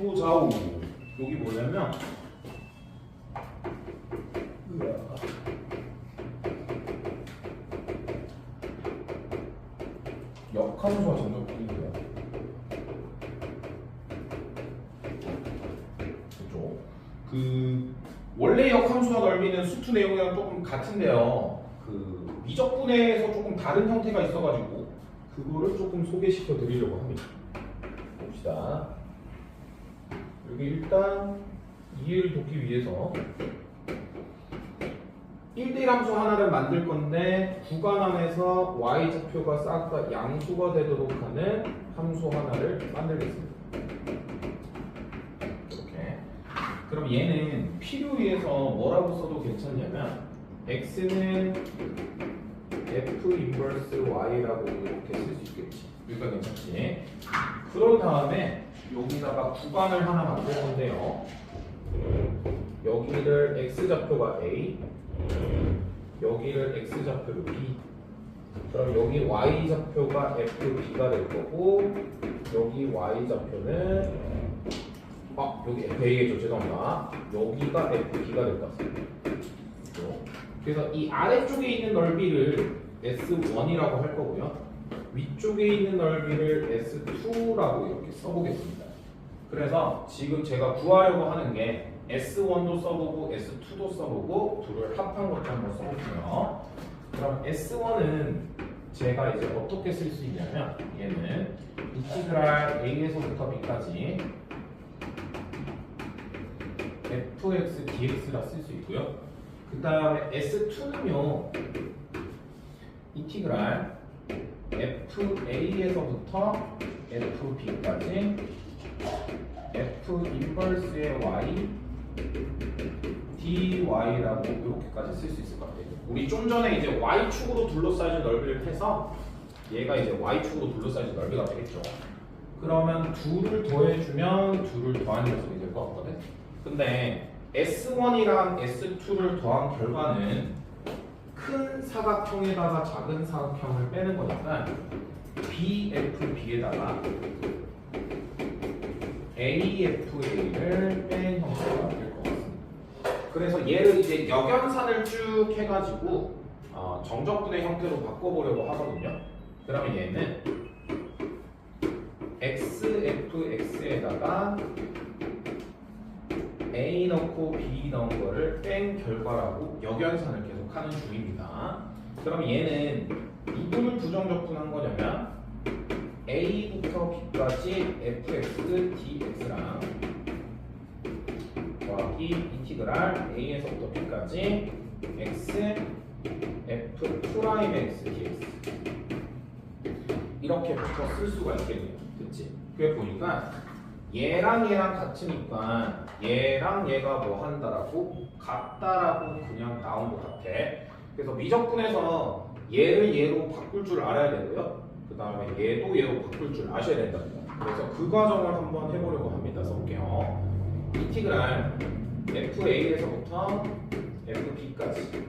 해보자오. 여기 뭐냐면 으아. 역함수와 정적분인데요. 그죠? 그 원래 역함수와 넓이는 수투 내용이랑 조금 같은데요. 그 미적분해에서 조금 다른 형태가 있어가지고 그거를 조금 소개시켜 드리려고 합니다. 봅시다. 여기 일단 이해를 돕기 위해서 1대1 함수 하나를 만들 건데 구간 안에서 y좌표가 싹 다 양수가 되도록 하는 함수 하나를 만들겠습니다. 이렇게. 그럼 얘는 필요 위해서 뭐라고 써도 괜찮냐면 x는 f 인버스 y라고 이렇게 쓸 수 있겠지. 여기가 괜찮지. 그런 다음에 여기다가 구간을 하나 만들 건데요. 여기를 x 좌표가 a, 여기를 x 좌표로 b. 그럼 여기 y 좌표가 fb가 될 거고 여기 y 좌표는 아 여기 fa겠죠 죄송합니다. 여기가 fb가 될 것 같습니다. 그래서 이 아래쪽에 있는 넓이를 S1이라고 할 거고요. 위쪽에 있는 넓이를 S2라고 이렇게 써보겠습니다. 그래서 지금 제가 구하려고 하는 게 S1도 써보고 S2도 써보고 둘을 합한 것도 한번 써볼게요. 그럼 S1은 제가 이제 어떻게 쓸 수 있냐면 얘는 인티그랄 A에서부터 B까지 fx dx라 쓸 수 있고요. 그 다음에 S2는요 인티그랄 FA에서부터 FB까지 F 인버스의 Y DY라고 이렇게까지 쓸 수 있을 것 같아요. 우리 좀 전에 이제 Y축으로 둘러싸여진 넓이를 해서 얘가 이제 Y축으로 둘러싸여진 넓이가 되겠죠. 그러면 둘을 더해주면 둘을 더하는 녀석이 될 것 같거든. 근데 S1이랑 S2를 더한 결과는 큰 사각형에다가 작은 사각형을 빼는 거니까 BFB에다가 AFA를 뺀 형태가 될 것 같습니다. 그래서 얘를 이제 역연산을 쭉 해가지고 어, 정적분의 형태로 바꿔보려고 하거든요. 그러면 얘는 XFX에다가 A 넣고 B 넣은 거를 뺀 결과라고 역연산을 계속 하는 중입니다. 그럼 얘는 누구를 부정적분한 거냐면 A부터 B까지 fx, dx랑 더하기 인티그랄 A에서부터 B까지 x, f 프라임 x, dx 이렇게 붙어 쓸 수가 있겠네요. 그치? 그게 보니까 얘랑 얘랑 같으니까 얘랑 얘가 뭐 한다라고 같다라고 그냥 나온 것 같아. 그래서 미적분에서 얘를 얘로 바꿀 줄 알아야 되고요. 그 다음에 얘도 얘로 바꿀 줄 아셔야 된답니다. 그래서 그 과정을 한번 해보려고 합니다. 써볼게요. 인티그랄 FA에서부터 FB까지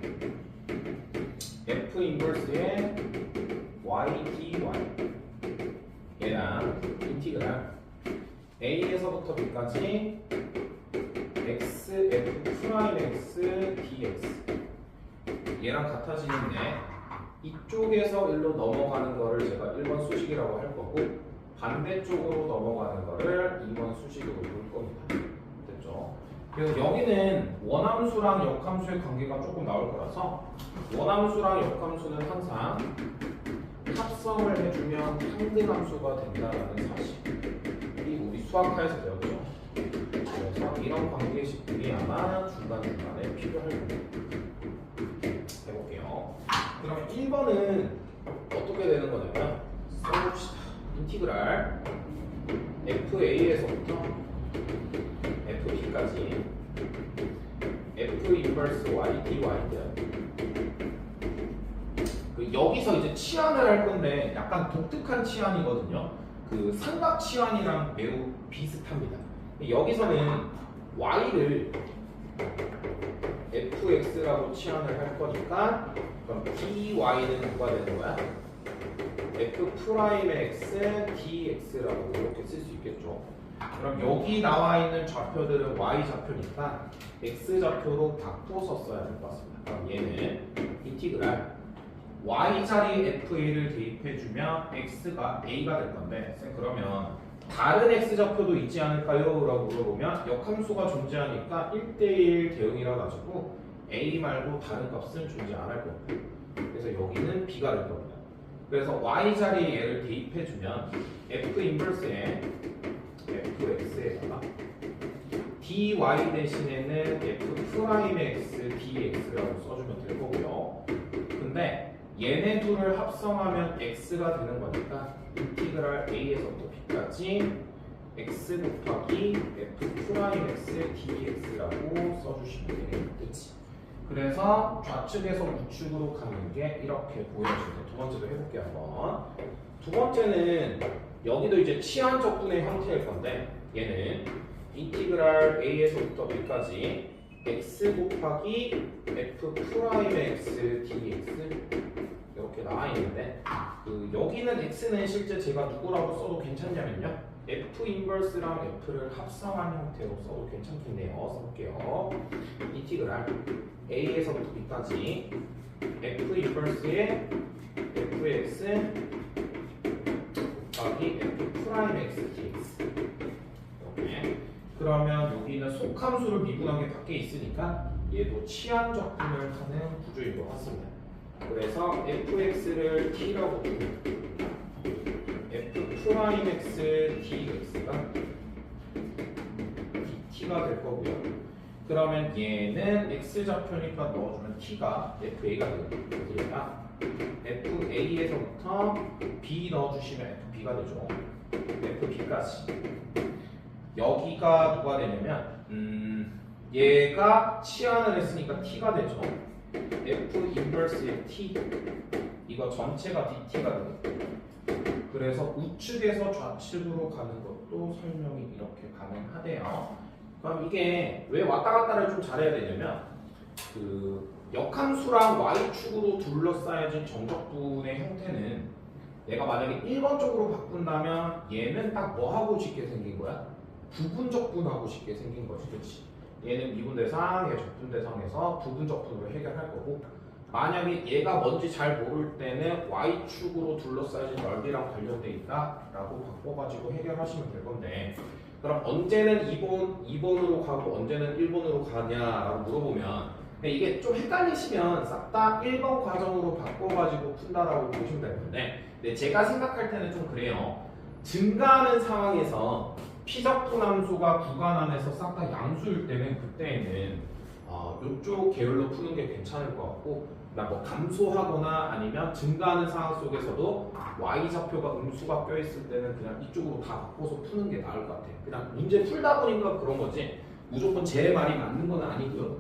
F 인버스의 Y, DY 얘랑 인티그랄 A에서부터 B까지 X, F 프라임 X, DX 얘랑 같아지는데 이쪽에서 일로 넘어가는 거를 제가 1번 수식이라고 할 거고 반대쪽으로 넘어가는 거를 2번 수식으로 볼 겁니다. 됐죠? 그래서 여기는 원함수랑 역함수의 관계가 조금 나올 거라서 원함수랑 역함수는 항상 합성을 해주면 사실이 우리 수학과에서 배웠죠. 그래서 이런 관계식들이 아마 중간중간에 필요할 겁니다. 해볼게요. 그러면 1번은 어떻게 되는 거냐면 써봅시다. 인티그랄 FA에서부터 FB까지 F 인버스 Y DY인데요. 그 여기서 이제 치환을 할 건데 약간 독특한 치환이거든요. 그 삼각 치환이랑 매우 비슷합니다. 여기서는 Y를 fx라고 치환을 할 거니까 그럼 dy는 누가 되는 거야? f 프라임 x dx라고 이렇게 쓸 수 있겠죠. 그럼 여기 나와 있는 좌표들은 y 좌표니까 x 좌표로 바꿔서 써야 될 것 같습니다. 그럼 얘는 인티그랄 y 자리에 fa를 대입해주면 x가 a가 될 건데 쌤 그러면 다른 x 좌표도 있지 않을까요? 라고 물어보면 역함수가 존재하니까 1대1 대응이라 가지고 a 말고 다른 값은 존재 안 할 겁니다. 그래서 여기는 b가 될 겁니다. 그래서 y 자리에 얘를 대입해주면 f 인버스에 fx에다가 dy 대신에는 f 프라임 x dx라고 써주면 될 거고요. 근데 얘네 둘을 합성하면 x가 되는 거니까 인티그랄 a에서부터 b까지 x 곱하기 f 프라임 x dx라고 써주시면 되겠지. 그래서 좌측에서 우측으로 가는 게 이렇게 보여집니다. 두 번째도 해볼게요 한번. 두 번째는 여기도 이제 치안 적분의 형태일 건데 얘는 인티그랄 a에서부터 b까지 x 곱하기 f 프라임 x dx 이렇게 나와 있는데 그 여기는 x는 실제 제가 누구라고 써도 괜찮냐면요. f 인버스랑 f를 합성한 형태로 써도 괜찮겠네요. 써볼게요. 인티그랄 a에서부터 b까지 f 인버스의 fx 곱하기 f 프라임 x dx 이렇게 그러면 여기는 속함수를 미분한 게 밖에 있으니까 얘도 치안 적분을 하는 구조인 것 같습니다. 그래서 fx를 t라고 두고 f 프라임 x dx가 dt가 될 거고요. 그러면 얘는 x 좌표니까 넣어주면 t가 fa가. 그러니까 fa에서부터 b 넣어주시면 fb가 되죠. fb까지. 여기가 누가 되냐면 음, 얘가 치환을 했으니까 t가 되죠. f 인버스의 t 이거 전체가 dt가 되겠죠. 그래서 우측에서 좌측으로 가는 것도 설명이 이렇게 가능하대요. 그럼 이게 왜 왔다 갔다를 좀 잘해야 되냐면 그 역함수랑 y축으로 둘러싸여진 정적분의 형태는 내가 만약에 1번 쪽으로 바꾼다면 얘는 딱 뭐 하고 싶게 생긴 거야? 부분 적분하고 쉽게 생긴 거지, 그렇지? 얘는 미분 대상, 얘 적분 대상에서 부분 적분으로 해결할 거고 만약에 얘가 뭔지 잘 모를 때는 y축으로 둘러싸여진 넓이랑 관련돼 있다라고 바꿔가지고 해결하시면 될 건데 그럼 언제는 2번, 2번으로 가고 언제는 1번으로 가냐라고 물어보면 근데 이게 좀 헷갈리시면 싹 다 1번 과정으로 바꿔가지고 푼다라고 보시면 될 건데 근데 제가 생각할 때는 좀 그래요 증가하는 상황에서 피적분 함수가 구간 안에서 싹 다 양수일 때는 그때는 어, 이쪽 계열로 푸는 게 괜찮을 것 같고 뭐 감소하거나 아니면 증가하는 상황 속에서도 y 좌표가 음수가 껴있을 때는 그냥 이쪽으로 다 바꿔서 푸는 게 나을 것 같아요. 그냥 문제 풀다 보니까 그런 거지 무조건 제 말이 맞는 건 아니고요.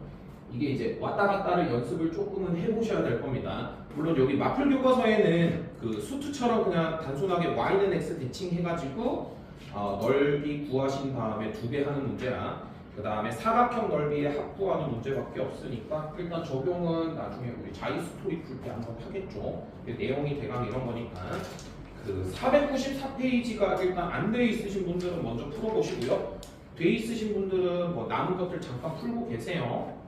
이게 이제 왔다 갔다를 연습을 조금은 해보셔야 될 겁니다. 물론 여기 마플 교과서에는 그 수투처럼 그냥 단순하게 y는 x 대칭 해가지고 어, 넓이 구하신 다음에 두 배 하는 문제랑 그 다음에 사각형 넓이에 합부하는 문제밖에 없으니까 일단 적용은 나중에 우리 자이 스토리 풀 때 한번 하겠죠. 그 내용이 대강 이런 거니까 그 494페이지가 일단 안 돼 있으신 분들은 먼저 풀어보시고요. 돼 있으신 분들은 뭐 남은 것들 잠깐 풀고 계세요.